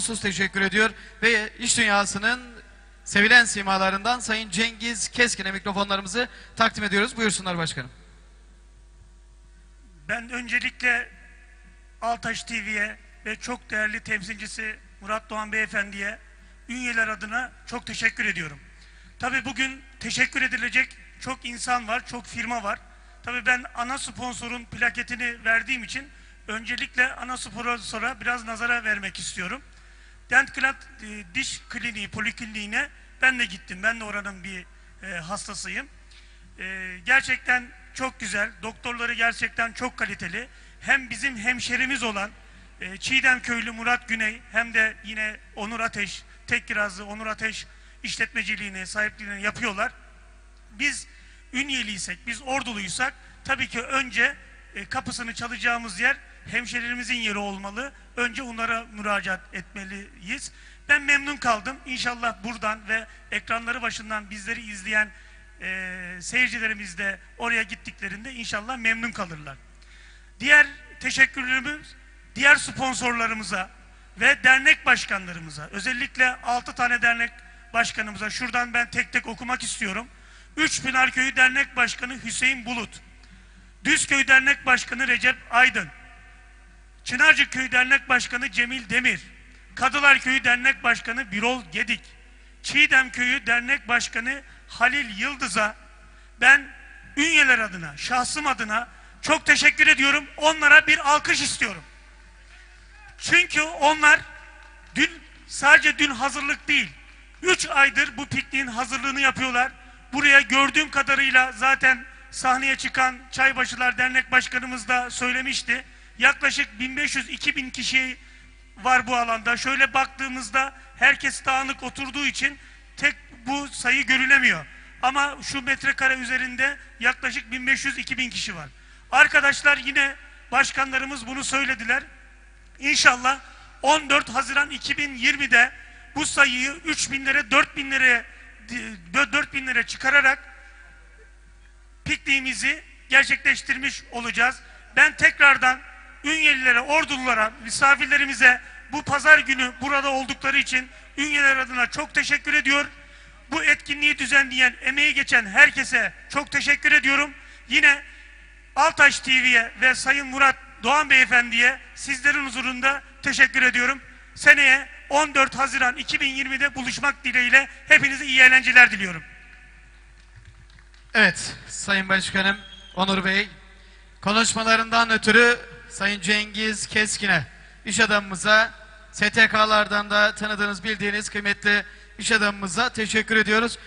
sonsuz teşekkür ediyor ve iş dünyasının sevilen simalarından Sayın Cengiz Keskin'e mikrofonlarımızı takdim ediyoruz. Buyursunlar başkanım. Ben öncelikle Altaş TV'ye ve çok değerli temsilcisi Murat Doğan Beyefendi'ye ünyeler adına çok teşekkür ediyorum. Tabii bugün teşekkür edilecek çok insan var, çok firma var. Tabii ben ana sponsorun plaketini verdiğim için öncelikle ana sponsora biraz nazara vermek istiyorum. Dent Klat e, Diş Kliniği, Polikliniğine ben de gittim. Ben de oranın bir e, hastasıyım. Ee, gerçekten çok güzel. Doktorları gerçekten çok kaliteli. Hem bizim hemşerimiz olan e, Çiğdem Köylü Murat Güney hem de yine Onur Ateş, tek kirazlı Onur Ateş işletmeciliğini, sahipliğini yapıyorlar. Biz Ünyeliysek, biz Orduluysak tabii ki önce e, kapısını çalacağımız yer hemşerilerimizin yeri olmalı. Önce onlara müracaat etmeliyiz. Ben memnun kaldım. İnşallah buradan ve ekranları başından bizleri izleyen e, seyircilerimiz de oraya gittiklerinde inşallah memnun kalırlar. Diğer teşekkürlerimiz diğer sponsorlarımıza ve dernek başkanlarımıza özellikle 6 tane dernek başkanımıza şuradan ben tek tek okumak istiyorum. Üç Pınar Köyü Dernek Başkanı Hüseyin Bulut, Düzköy Dernek Başkanı Recep Aydın, Çınarcık Köyü Dernek Başkanı Cemil Demir, Kadılar Köyü Dernek Başkanı Birol Gedik, Çiğdem Köyü Dernek Başkanı Halil Yıldız'a ben Ünyeler adına, şahsım adına çok teşekkür ediyorum. Onlara bir alkış istiyorum. Çünkü onlar dün sadece dün hazırlık değil. Üç aydır bu pikniğin hazırlığını yapıyorlar. Buraya gördüğüm kadarıyla zaten sahneye çıkan Çaybaşılar Dernek Başkanımız da söylemişti. Yaklaşık 1500-2000 kişi var bu alanda. Şöyle baktığımızda herkes dağınık oturduğu için tek bu sayı görülemiyor. Ama şu metrekare üzerinde yaklaşık 1500-2000 kişi var. Arkadaşlar yine başkanlarımız bunu söylediler. İnşallah 14 Haziran 2020'de bu sayıyı 3000'lere 4000'lere 4000'lere çıkararak pikniğimizi gerçekleştirmiş olacağız. Ben tekrardan Ünyelilere, Ordululara, misafirlerimize bu pazar günü burada oldukları için Ünyeler adına çok teşekkür ediyor. Bu etkinliği düzenleyen, emeği geçen herkese çok teşekkür ediyorum. Yine Altaş TV'ye ve Sayın Murat Doğan Beyefendi'ye sizlerin huzurunda teşekkür ediyorum. Seneye 14 Haziran 2020'de buluşmak dileğiyle hepinize iyi eğlenceler diliyorum. Evet, Sayın Başkanım Onur Bey, konuşmalarından ötürü Sayın Cengiz Keskin'e, iş adamımıza, STK'lardan da tanıdığınız, bildiğiniz kıymetli iş adamımıza teşekkür ediyoruz.